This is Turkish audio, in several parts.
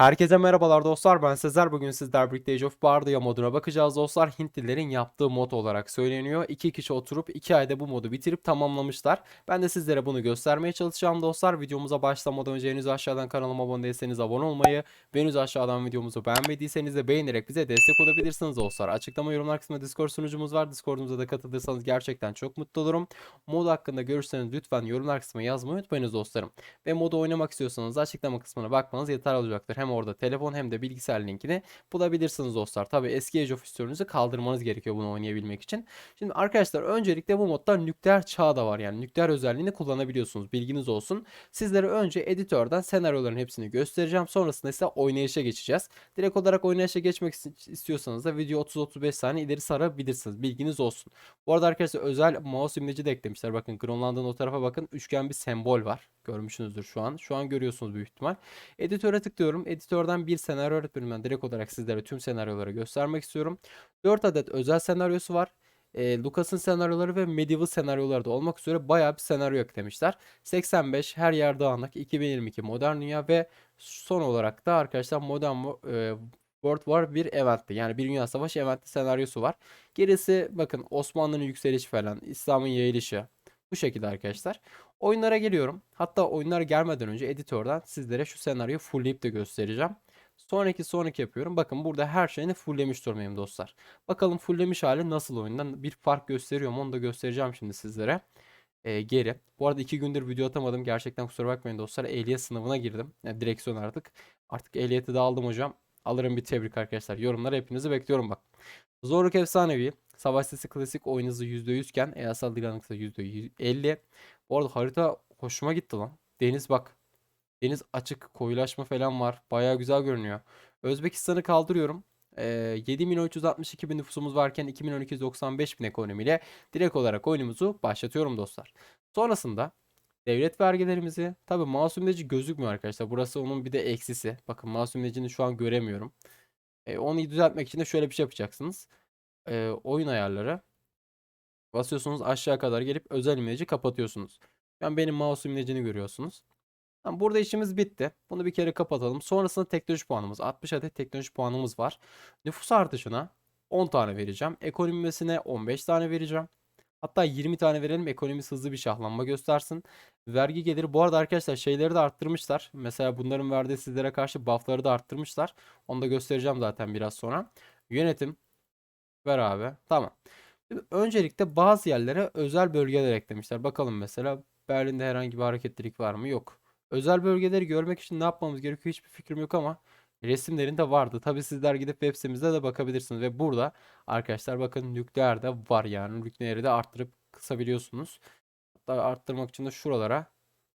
Herkese merhabalar dostlar. Ben Sezer. Bugün sizler birlikte Age of Bardia moduna bakacağız dostlar. Hintlilerin yaptığı mod olarak söyleniyor. 2 kişi oturup 2 ayda bu modu bitirip tamamlamışlar. Ben de sizlere bunu göstermeye çalışacağım dostlar. Videomuza başlamadan önce henüz aşağıdan kanalıma abone değilseniz abone olmayı ve henüz aşağıdan videomuzu beğenmediyseniz de beğenerek bize destek olabilirsiniz dostlar. Açıklama yorumlar kısmında Discord sunucumuz var. Discord'umuza da katılırsanız gerçekten çok mutlu olurum. Mod hakkında görüşlerinizi lütfen yorumlar kısmına yazmayı unutmayınız dostlarım. Ve modu oynamak istiyorsanız açıklama kısmına bakmanız yeterli olacaktır. Hem orada telefon hem de bilgisayar linkini bulabilirsiniz dostlar. Tabi eski Age of History'nizi kaldırmanız gerekiyor bunu oynayabilmek için. Şimdi arkadaşlar öncelikle bu modda nükleer çağ da var. Yani nükleer özelliğini kullanabiliyorsunuz. Bilginiz olsun. Sizlere önce editörden senaryoların hepsini göstereceğim. Sonrasında ise oynayışa geçeceğiz. Direkt olarak oynayışa geçmek istiyorsanız da video 30-35 saniye ileri sarabilirsiniz. Bilginiz olsun. Bu arada arkadaşlar özel mouse imleci de eklemişler. Bakın Grönland'ın o tarafa bakın. Üçgen bir sembol var. Görmüşsünüzdür şu an. Şu an görüyorsunuz büyük ihtimal. Editöre tıklıyorum. Editörden bir senaryo öğretmeninden direkt olarak sizlere tüm senaryoları göstermek istiyorum. 4 adet özel senaryosu var. E, Lucas'ın senaryoları ve Medieval senaryoları da olmak üzere bayağı bir senaryo eklemişler. 85 her yer dağınık, 2022 modern dünya ve son olarak da arkadaşlar modern e, World War 1 eventti. Yani bir dünya savaşı eventi senaryosu var. Gerisi bakın Osmanlı'nın yükselişi falan, İslam'ın yayılışı, bu şekilde arkadaşlar. Oyunlara geliyorum. Hatta oyunlara gelmeden önce editörden sizlere şu senaryoyu fullleyip de göstereceğim. Sonraki sonraki yapıyorum. Bakın burada her şeyini fulllemiş durmayayım dostlar. Bakalım fulllemiş hali nasıl oyundan bir fark gösteriyor mu onu da göstereceğim şimdi sizlere. Ee, geri. Bu arada iki gündür video atamadım. Gerçekten kusura bakmayın dostlar. Ehliyet sınavına girdim. Yani direksiyon artık. Artık ehliyeti de aldım hocam. Alırım bir tebrik arkadaşlar. Yorumlara hepinizi bekliyorum bak. Zorluk efsanevi. Savaş sesi klasik oyun hızı %100 iken EASL dinamik ise %50. Bu arada harita hoşuma gitti lan. Deniz bak. Deniz açık, koyulaşma falan var. Baya güzel görünüyor. Özbekistan'ı kaldırıyorum. Ee, 7362 bin nüfusumuz varken 2295 bin ekonomiyle direkt olarak oyunumuzu başlatıyorum dostlar. Sonrasında devlet vergilerimizi tabi masumleci gözükmüyor arkadaşlar. Burası onun bir de eksisi. Bakın masumlecini şu an göremiyorum. Ee, onu düzeltmek için de şöyle bir şey yapacaksınız e, oyun ayarları. Basıyorsunuz aşağı kadar gelip özel imleci kapatıyorsunuz. Yani benim mouse imlecini görüyorsunuz. Tamam, burada işimiz bitti. Bunu bir kere kapatalım. Sonrasında teknoloji puanımız. 60 adet teknoloji puanımız var. Nüfus artışına 10 tane vereceğim. Ekonomimesine 15 tane vereceğim. Hatta 20 tane verelim ekonomisi hızlı bir şahlanma göstersin. Vergi geliri bu arada arkadaşlar şeyleri de arttırmışlar. Mesela bunların verdiği sizlere karşı buffları da arttırmışlar. Onu da göstereceğim zaten biraz sonra. Yönetim Ver abi. Tamam. Şimdi öncelikle bazı yerlere özel bölgeler eklemişler. Bakalım mesela Berlin'de herhangi bir hareketlilik var mı? Yok. Özel bölgeleri görmek için ne yapmamız gerekiyor hiçbir fikrim yok ama resimlerinde vardı. Tabi sizler gidip web sitemizde de bakabilirsiniz. Ve burada arkadaşlar bakın nükleer de var yani. Nükleeri de arttırıp kısabiliyorsunuz. Hatta arttırmak için de şuralara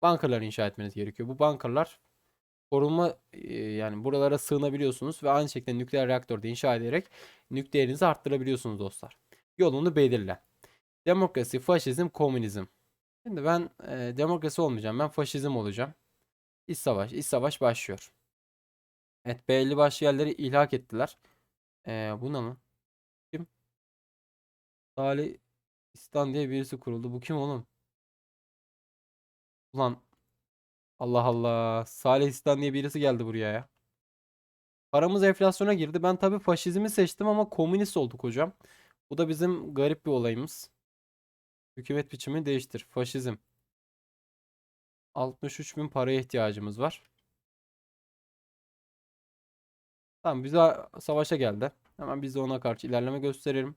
bankalar inşa etmeniz gerekiyor. Bu bankalar korunma yani buralara sığınabiliyorsunuz ve aynı şekilde nükleer reaktörde inşa ederek nükleerinizi arttırabiliyorsunuz dostlar. Yolunu belirle. Demokrasi, faşizm, komünizm. Şimdi ben e, demokrasi olmayacağım. Ben faşizm olacağım. İç savaş. İç savaş başlıyor. Evet belli başlı yerleri ilhak ettiler. E, bu ne mı? Kim? Salih İstan diye birisi kuruldu. Bu kim oğlum? Ulan Allah Allah. Salihistan diye birisi geldi buraya ya. Paramız enflasyona girdi. Ben tabii faşizmi seçtim ama komünist olduk hocam. Bu da bizim garip bir olayımız. Hükümet biçimi değiştir. Faşizm. 63 bin paraya ihtiyacımız var. Tamam bize savaşa geldi. Hemen biz de ona karşı ilerleme gösterelim.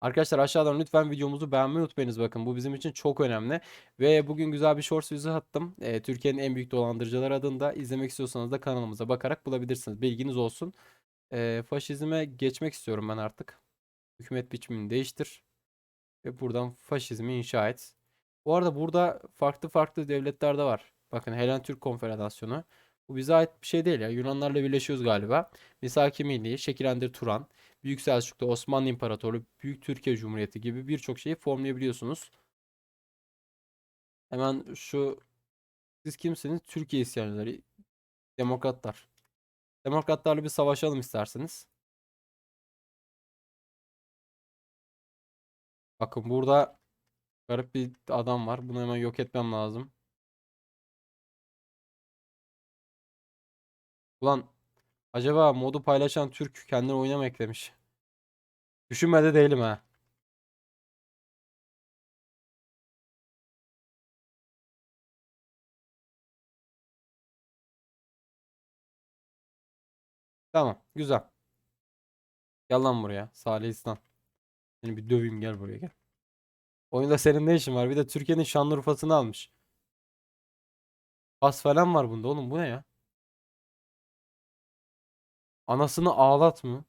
Arkadaşlar aşağıdan lütfen videomuzu beğenmeyi unutmayınız bakın. Bu bizim için çok önemli. Ve bugün güzel bir shorts yüzü attım. E, Türkiye'nin en büyük dolandırıcılar adında. izlemek istiyorsanız da kanalımıza bakarak bulabilirsiniz. Bilginiz olsun. E, faşizme geçmek istiyorum ben artık. Hükümet biçimini değiştir. Ve buradan faşizmi inşa et. Bu arada burada farklı farklı devletler de var. Bakın Helen Türk Konfederasyonu. Bu bize ait bir şey değil ya. Yunanlarla birleşiyoruz galiba. Misaki Milli, Şekilendir Turan, Büyük Selçuklu, Osmanlı İmparatoru, Büyük Türkiye Cumhuriyeti gibi birçok şeyi formlayabiliyorsunuz. Hemen şu siz kimsiniz? Türkiye isyanları. Demokratlar. Demokratlarla bir savaşalım isterseniz. Bakın burada garip bir adam var. Bunu hemen yok etmem lazım. Ulan acaba modu paylaşan Türk kendine oyuna mı eklemiş? Düşünmede değilim ha. Tamam, güzel. Gel lan buraya. Salih İslam. Seni bir döveyim gel buraya gel. Oyunda senin ne işin var? Bir de Türkiye'nin Şanlıurfa'sını almış. Pas falan var bunda oğlum bu ne ya? Anasını ağlat mı?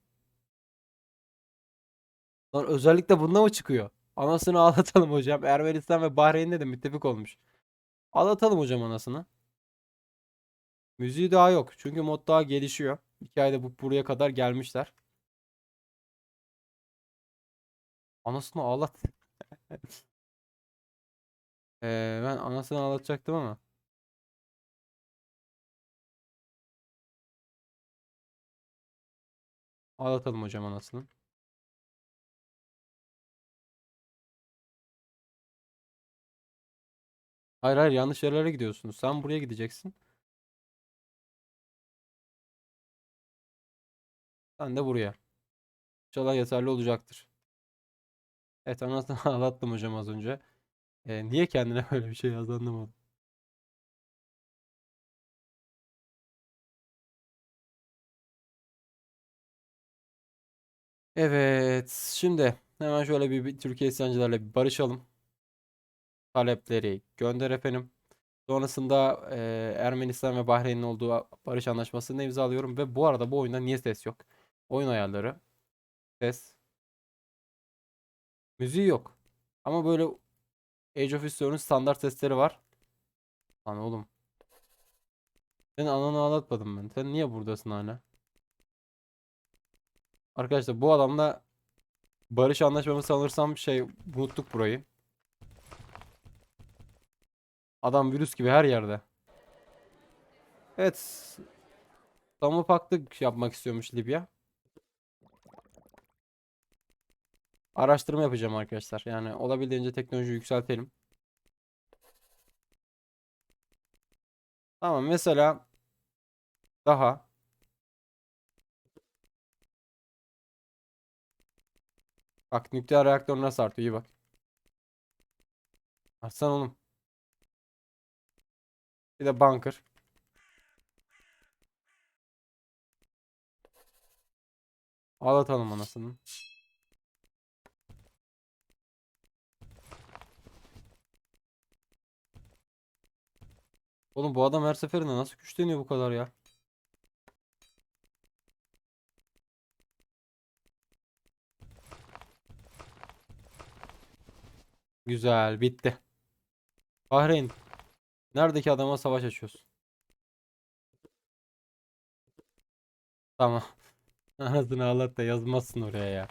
Lan özellikle bunda mı çıkıyor? Anasını ağlatalım hocam. Ermenistan ve Bahreyn'de de müttefik olmuş. Ağlatalım hocam anasını. Müziği daha yok. Çünkü mod daha gelişiyor. İki ayda bu buraya kadar gelmişler. Anasını ağlat. Ee, ben anasını ağlatacaktım ama. Ağlatalım hocam anasını. Hayır hayır yanlış yerlere gidiyorsunuz. Sen buraya gideceksin. Sen de buraya. İnşallah yeterli olacaktır. Evet anasını ağlattım hocam az önce. Ee, niye kendine böyle bir şey yazdın anlamadım. Evet. Şimdi hemen şöyle bir, bir Türkiye isyancılarla bir barışalım. Talepleri gönder efendim. Sonrasında e, Ermenistan ve Bahreyn'in olduğu barış anlaşmasını imzalıyorum ve bu arada bu oyunda niye ses yok? Oyun ayarları. Ses. Müziği yok. Ama böyle Age of History'nin standart sesleri var. Lan oğlum. Senin ananı ağlatmadım ben. Sen niye buradasın hala? Arkadaşlar bu adamla barış anlaşmamı sanırsam şey unuttuk burayı. Adam virüs gibi her yerde. Evet. Tamı paklık yapmak istiyormuş Libya. Araştırma yapacağım arkadaşlar. Yani olabildiğince teknoloji yükseltelim. Tamam mesela daha Bak nükleer reaktör nasıl artıyor iyi bak. Artsana oğlum. Bir de bunker. Ağlatalım anasını. Oğlum bu adam her seferinde nasıl güçleniyor bu kadar ya? Güzel bitti. Bahreyn. Neredeki adama savaş açıyorsun? Tamam. Ağzını ağlat da yazmazsın oraya ya.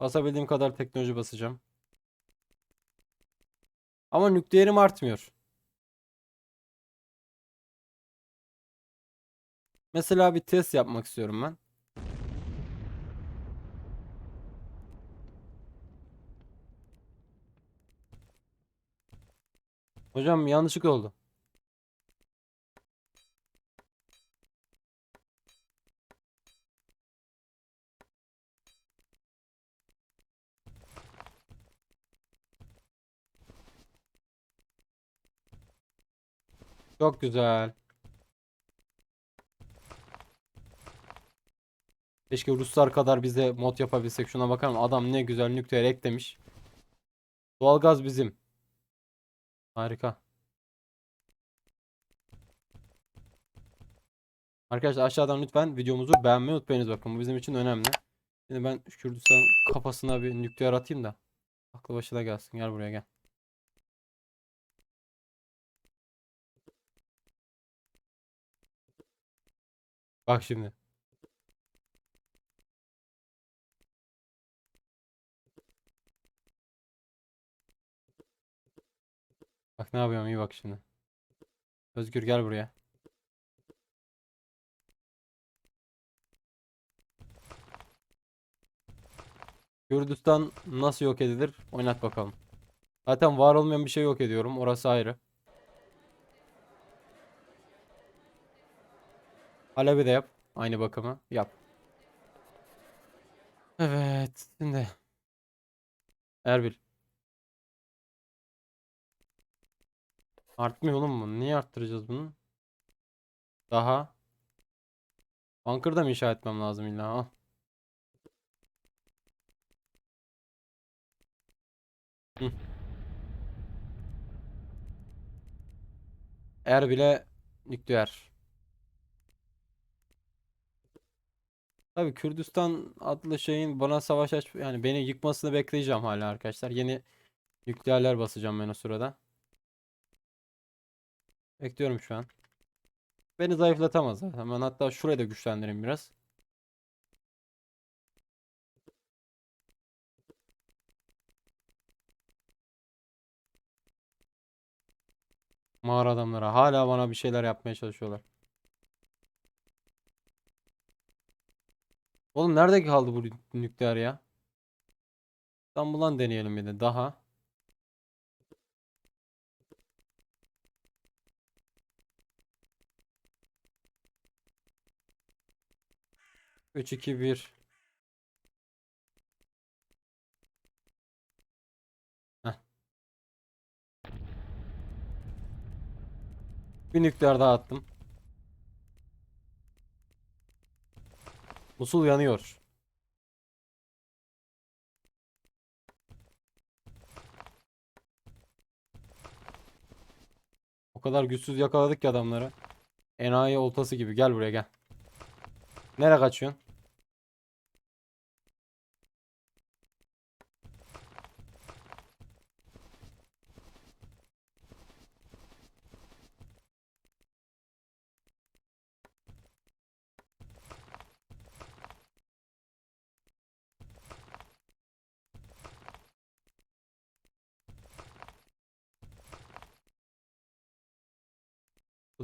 Basabildiğim kadar teknoloji basacağım. Ama nükleerim artmıyor. Mesela bir test yapmak istiyorum ben. Hocam yanlışlık oldu. Çok güzel. Keşke Ruslar kadar bize mod yapabilsek. Şuna bakalım adam ne güzel nükleer eklemiş. Doğalgaz bizim. Harika. Arkadaşlar aşağıdan lütfen videomuzu beğenmeyi unutmayınız bakın bu bizim için önemli. Şimdi ben Kürdistan kafasına bir nükleer atayım da aklı başına gelsin. Gel buraya gel. Bak şimdi. Ne yapıyorum iyi bak şimdi. Özgür gel buraya. Kürdistan nasıl yok edilir? Oynat bakalım. Zaten var olmayan bir şey yok ediyorum. Orası ayrı. Halep'i de yap. Aynı bakımı yap. Evet. Şimdi. Erbil. Artmıyor oğlum bu. Niye arttıracağız bunu? Daha. Bunker'da mı inşa etmem lazım illa? Al. Hı. Erbil'e nükleer. Tabii Kürdistan adlı şeyin bana savaş aç yani beni yıkmasını bekleyeceğim hala arkadaşlar. Yeni nükleerler basacağım ben o sırada. Bekliyorum şu an. Beni zayıflatamaz zaten. Ben hatta şurayı da güçlendireyim biraz. Mağara adamları hala bana bir şeyler yapmaya çalışıyorlar. Oğlum nerede kaldı bu nü- nükleer ya? İstanbul'dan deneyelim bir de daha. Üç, iki, bir. Heh. Bir nükleer daha attım. Musul yanıyor. O kadar güçsüz yakaladık ki adamları. Enayi oltası gibi. Gel buraya gel. Nereye kaçıyorsun?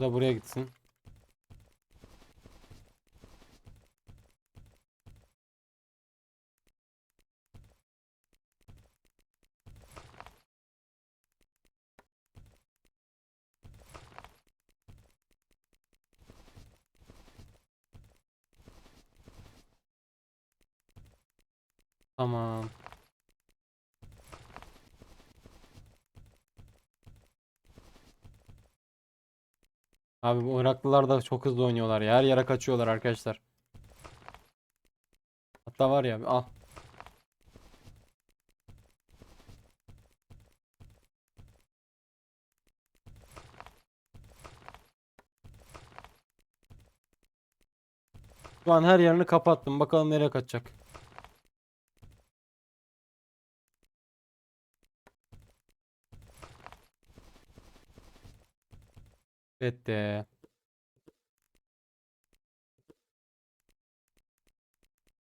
Da buraya gitsin. Tamam. Abi bu Iraklılar da çok hızlı oynuyorlar ya. Her yere kaçıyorlar arkadaşlar. Hatta var ya al. Şu an her yerini kapattım. Bakalım nereye kaçacak. Bitti.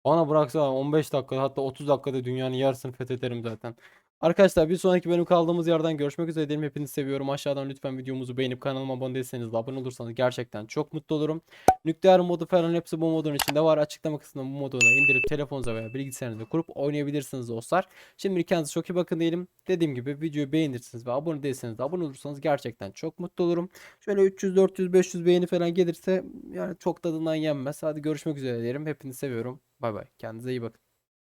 Bana bıraksa 15 dakika hatta 30 dakikada dünyanın yarısını fethederim zaten. Arkadaşlar bir sonraki bölüm kaldığımız yerden görüşmek üzere diyelim. Hepinizi seviyorum. Aşağıdan lütfen videomuzu beğenip kanalıma abone değilseniz de abone olursanız gerçekten çok mutlu olurum. Nükleer modu falan hepsi bu modun içinde var. Açıklama kısmında bu modu indirip telefonunuza veya bilgisayarınıza kurup oynayabilirsiniz dostlar. Şimdi kendinize çok iyi bakın diyelim. Dediğim gibi videoyu beğenirsiniz ve abone değilseniz de abone olursanız gerçekten çok mutlu olurum. Şöyle 300, 400, 500 beğeni falan gelirse yani çok tadından yenmez. Hadi görüşmek üzere diyelim. Hepinizi seviyorum. Bay bay. Kendinize iyi bakın.